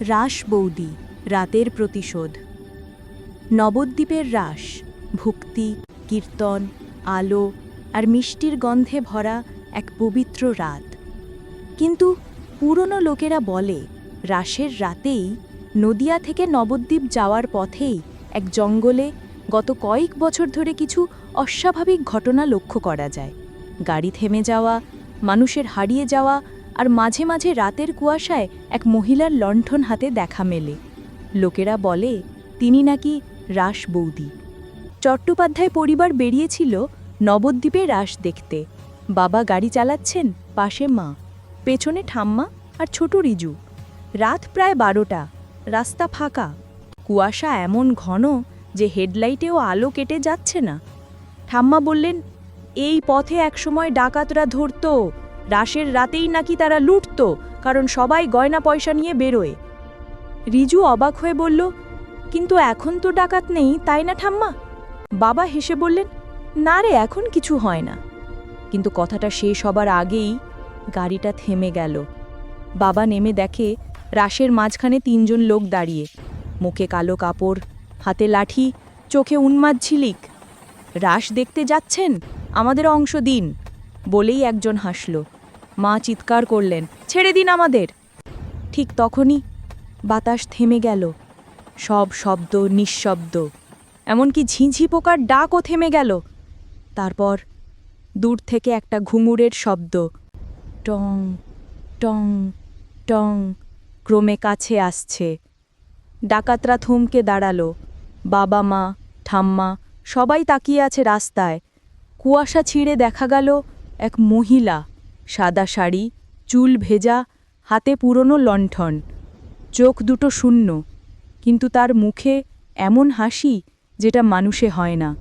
রাস বৌদি রাতের প্রতিশোধ। নবদ্বীপের রাস, ভক্তি, কীর্তন, আলো আর মিষ্টির গন্ধে ভরা এক পবিত্র রাত। কিন্তু পুরনো লোকেরা বলে, রাসের রাতেই নদিয়া থেকে নবদ্বীপ যাওয়ার পথেই এক জঙ্গলে গত কয়েক বছর ধরে কিছু অস্বাভাবিক ঘটনা লক্ষ্য করা যায়। গাড়ি থেমে যাওয়া, মানুষের হারিয়ে যাওয়া আর মাঝে মাঝে রাতের কুয়াশায় এক মহিলার লণ্ঠন হাতে দেখা মেলে। লোকেরা বলে, তিনি নাকি রাস বৌদি। চট্টোপাধ্যায় পরিবার বেরিয়েছিল নবদ্বীপে রাস দেখতে। বাবা গাড়ি চালাচ্ছেন, পাশে মা। পেছনে ঠাম্মা আর ছোট রিজু। রাত প্রায় বারোটা, রাস্তা ফাঁকা। কুয়াশা এমন ঘন যে হেডলাইটেও আলো কেটে যাচ্ছে না। ঠাম্মা বললেন, এই পথে একসময় ডাকাতরা ধরতো। রাসের রাতেই নাকি তারা লুটতো, কারণ সবাই গয়না পয়সা নিয়ে বেরোয়। রিজু অবাক হয়ে বলল, কিন্তু এখন তো ডাকাত নেই, তাই না ঠাম্মা? বাবা হেসে বললেন, না রে, এখন কিছু হয় না। কিন্তু কথাটা শেষ হবার আগেই গাড়িটা থেমে গেল। বাবা নেমে দেখে রাসের মাঝখানে তিনজন লোক দাঁড়িয়ে, মুখে কালো কাপড়, হাতে লাঠি, চোখে উন্মাদ ঝিলিক। রাস দেখতে যাচ্ছেন? আমাদের অংশ দিন, বলেই একজন হাসল। মা চিৎকার করলেন, ছেড়ে দিন আমাদের। ঠিক তখনই বাতাস থেমে গেল। সব শব্দ নিঃশব্দ। এমনকি ঝিঁঝি পোকার ডাকও থেমে গেল। তারপর দূর থেকে একটা ঘুঙুরের শব্দ। টং টং টং ক্রমে কাছে আসছে। ডাকাতরা থমকে দাঁড়াল। বাবা মা, ঠাম্মা সবাই তাকিয়ে আছে রাস্তায়। কুয়াশা ছিঁড়ে দেখা গেল এক মহিলা। সাদা শাড়ি, চুল ভেজা, হাতে পুরনো লণ্ঠন, চোখ দুটো শূন্য, কিন্তু তার মুখে এমন হাসি যেটা মানুষে হয় না।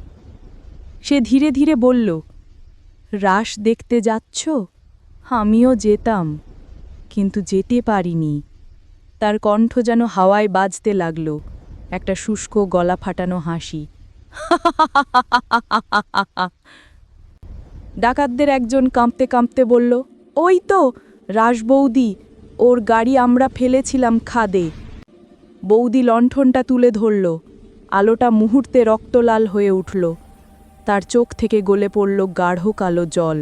সে ধীরে ধীরে বলল রাস দেখতে যাচ্ছ? আমিও যেতাম, কিন্তু যেতে পারিনি। তার কণ্ঠ যেন হাওয়ায় বাজতে লাগল, একটা শুষ্ক গলা ফাটানো হাসি। ডাকাতদের একজন কাঁপতে কাঁপতে বলল, ওই তো রাসবৌদি ওর গাড়ি আমরা ফেলেছিলাম খাদে। বৌদি লণ্ঠনটা তুলে ধরল, আলোটা মুহূর্তে রক্তলাল হয়ে উঠল, তার চোখ থেকে গলে পড়ল গাঢ় কালো জল।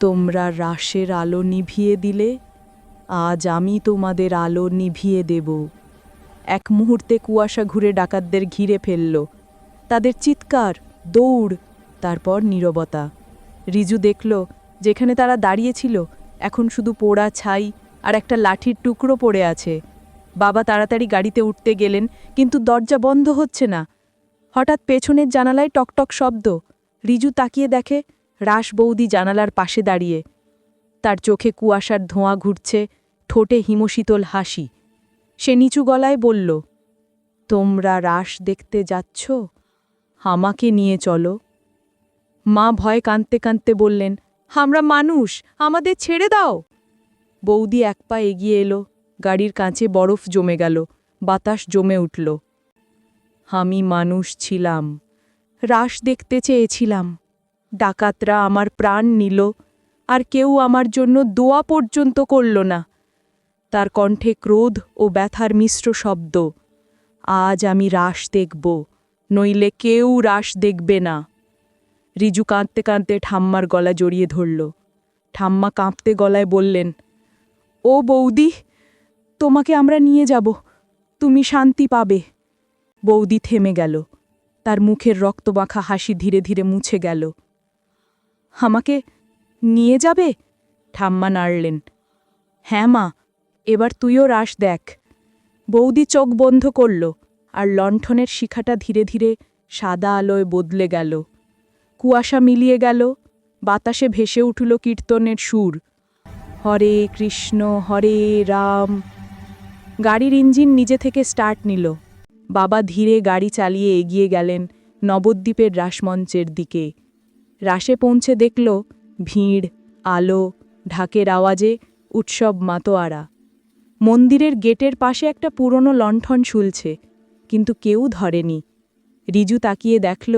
তোমরা রাসের আলো নিভিয়ে দিলে, আজ আমি তোমাদের আলো নিভিয়ে দেব। এক মুহূর্তে কুয়াশা ঘুরে ডাকাতদের ঘিরে ফেলল, তাদের চিৎকার, দৌড় তারপর নীরবতা। রিজু দেখল, যেখানে তারা দাঁড়িয়েছিল, এখন শুধু পোড়া ছাই আর একটা লাঠির টুকরো পড়ে আছে। বাবা তাড়াতাড়ি গাড়িতে উঠতে গেলেন, কিন্তু দরজা বন্ধ হচ্ছে না। হঠাৎ পেছনের জানালায় টকটক শব্দ। রিজু তাকিয়ে দেখে, রাস বৌদি জানালার পাশে দাঁড়িয়ে। তার চোখে কুয়াশার ধোঁয়া ঘুরছে, ঠোঁটে হিমশীতল হাসি। সে নিচু গলায় বলল, তোমরা রাস দেখতে যাচ্ছ? আমাকে নিয়ে চলো। মা ভয় কাঁদতে কাঁদতে বললেন, আমরা মানুষ, আমাদের ছেড়ে দাও। বৌদি এক পা এগিয়ে এলো, গাড়ির কাঁচে বরফ জমে গেল, বাতাস জমে উঠল। আমি মানুষ ছিলাম রাস দেখতে চেয়েছিলাম। ডাকাতরা আমার প্রাণ নিল, আর কেউ আমার জন্য দোয়া পর্যন্ত করল না। তার কণ্ঠে ক্রোধ ও ব্যথার মিশ্র শব্দ, আজ আমি রাস দেখব, নইলে কেউ রাস দেখবে না। রিজু কাঁদতে কাঁদতে ঠাম্মার গলা জড়িয়ে ধরল। ঠাম্মা কাঁপতে গলায় বললেন, ও বৌদি, তোমাকে আমরা নিয়ে যাব, তুমি শান্তি পাবে। বৌদি থেমে গেল, তার মুখের রক্তমাখা হাসি ধীরে ধীরে মুছে গেল। আমাকে নিয়ে যাবে? ঠাম্মা নাড়লেন। হ্যাঁ মা, এবার তুইও রাস দেখ। বৌদি চোখ বন্ধ করল আর লণ্ঠনের শিখাটা ধীরে ধীরে সাদা আলোয় বদলে গেল। কুয়াশা মিলিয়ে গেল, বাতাসে ভেসে উঠল কীর্তনের সুর। হরে কৃষ্ণ, হরে রাম। গাড়ির ইঞ্জিন নিজে থেকে স্টার্ট নিল। বাবা ধীরে গাড়ি চালিয়ে এগিয়ে গেলেন নবদ্বীপের রাসমঞ্চের দিকে। রাসে পৌঁছে দেখল ভিড়, আলো, ঢাকের আওয়াজে উৎসব মাতোয়ারা। মন্দিরের গেটের পাশে একটা পুরনো লণ্ঠন শুলছে কিন্তু কেউ ধরেনি। রিজু তাকিয়ে দেখল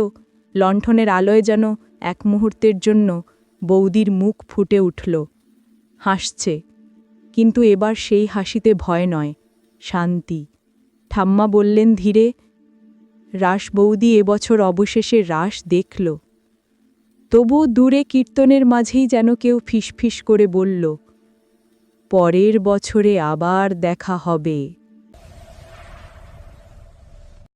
লণ্ঠনের আলোয় যেন এক মুহূর্তের জন্য বৌদির মুখ ফুটে উঠল। হাসছে। কিন্তু এবার সেই হাসিতে ভয় নয়, শান্তি। ঠাম্মা বললেন, ধীরে, রাস বৌদি এবছর অবশেষে রাস দেখল। তবু দূরে কীর্তনের মাঝেই যেন কেউ ফিসফিস করে বলল, পরের বছরে আবার দেখা হবে।